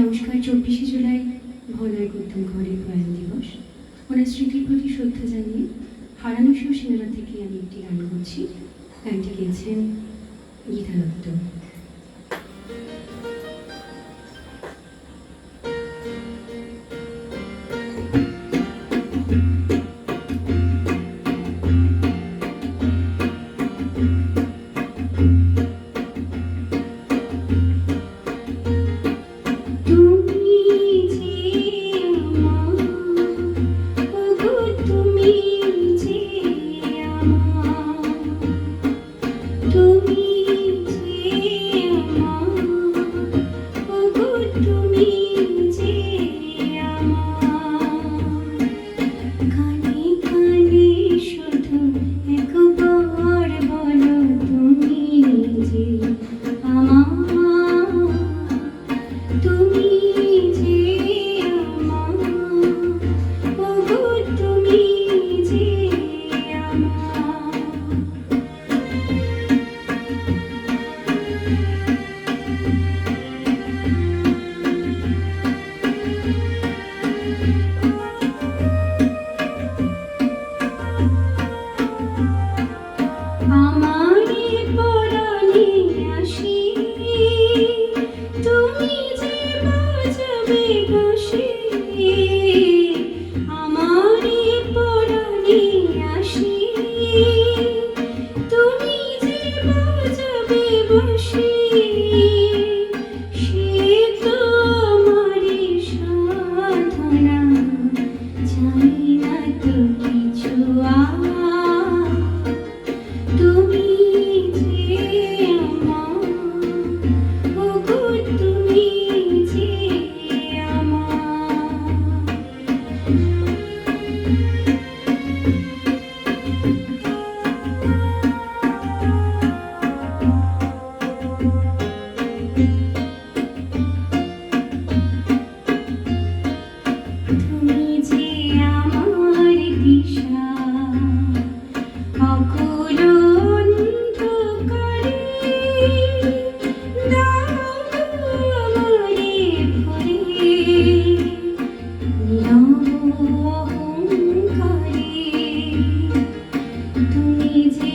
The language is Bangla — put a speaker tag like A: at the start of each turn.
A: নমস্কার, চব্বিশে জুলাই ভোলায় গৌতম ঘরের প্রয়াণ দিবস। ওনার স্মৃতির প্রতি শ্রদ্ধা জানিয়ে হারানো সিনেমা থেকে আমি একটি গান করছি। গানটি গেছেন গীতা দত্ত যে